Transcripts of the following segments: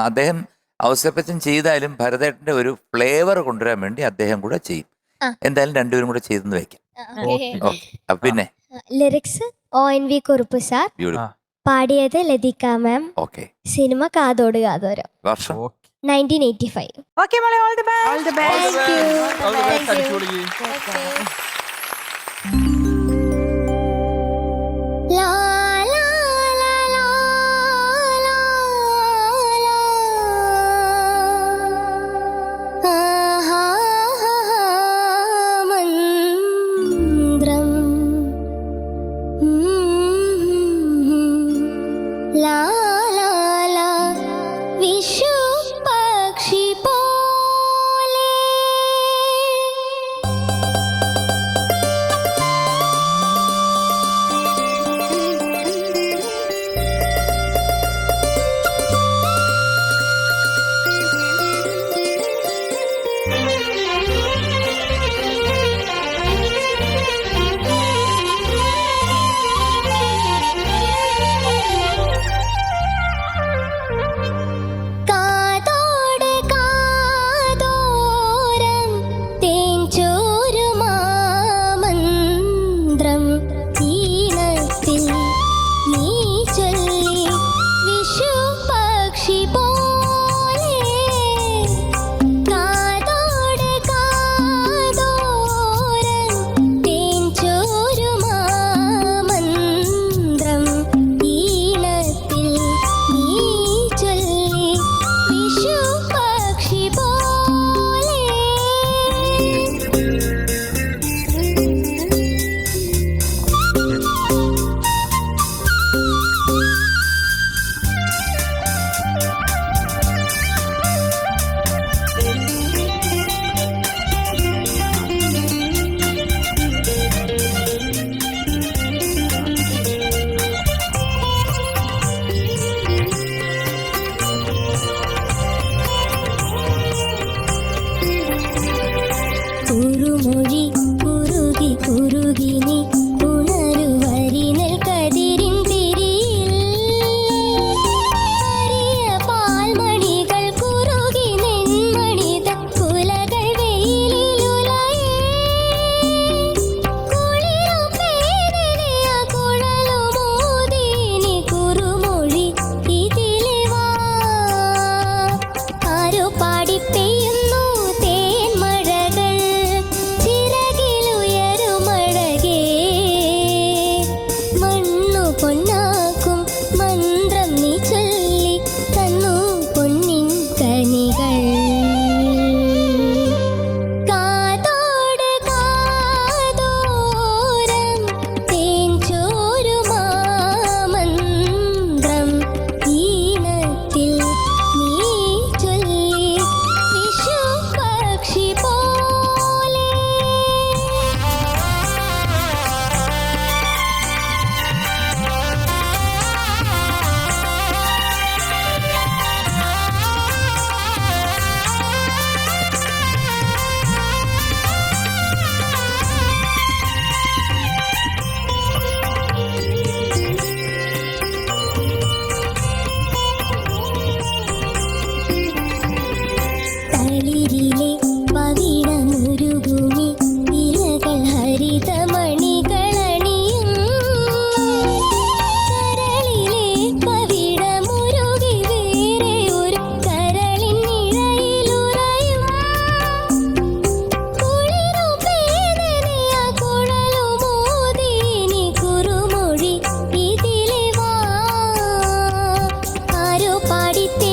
അദ്ദേഹം ഔസേപ്പച്ചൻ ചെയ്താലും ഭരതേട്ടന്റെ ഒരു ഫ്ലേവർ കൊണ്ടുവരാൻ വേണ്ടി അദ്ദേഹം കൂടെ ചെയ്യും ആ. എന്തായാലും രണ്ടുപേരും കൂടെ ചെയ്തെന്ന് വെക്കാം ഓക്കെ. ഓക്കെ അപ്പൊ പിന്നെ lyrics O N V Kurup sir beautiful പാടിയത് Lathika ma'am okay cinema Kathodu Kathoram വർഷം okay. Nineteen eighty five okay മോളെ all the All best the best. All the Thank you. All the best. അടിച്ചുപൊളിക്ക്. লা Margarita.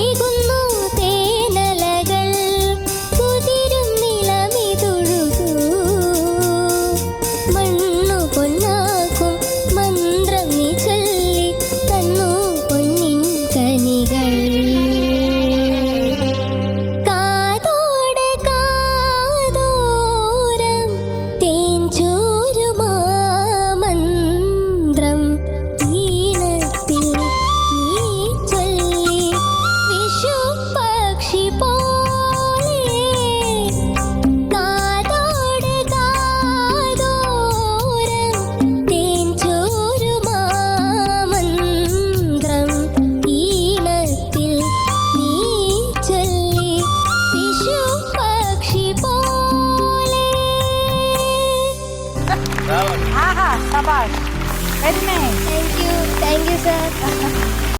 Saha, Sabar. Very nice. Thank you. Thank you, sir.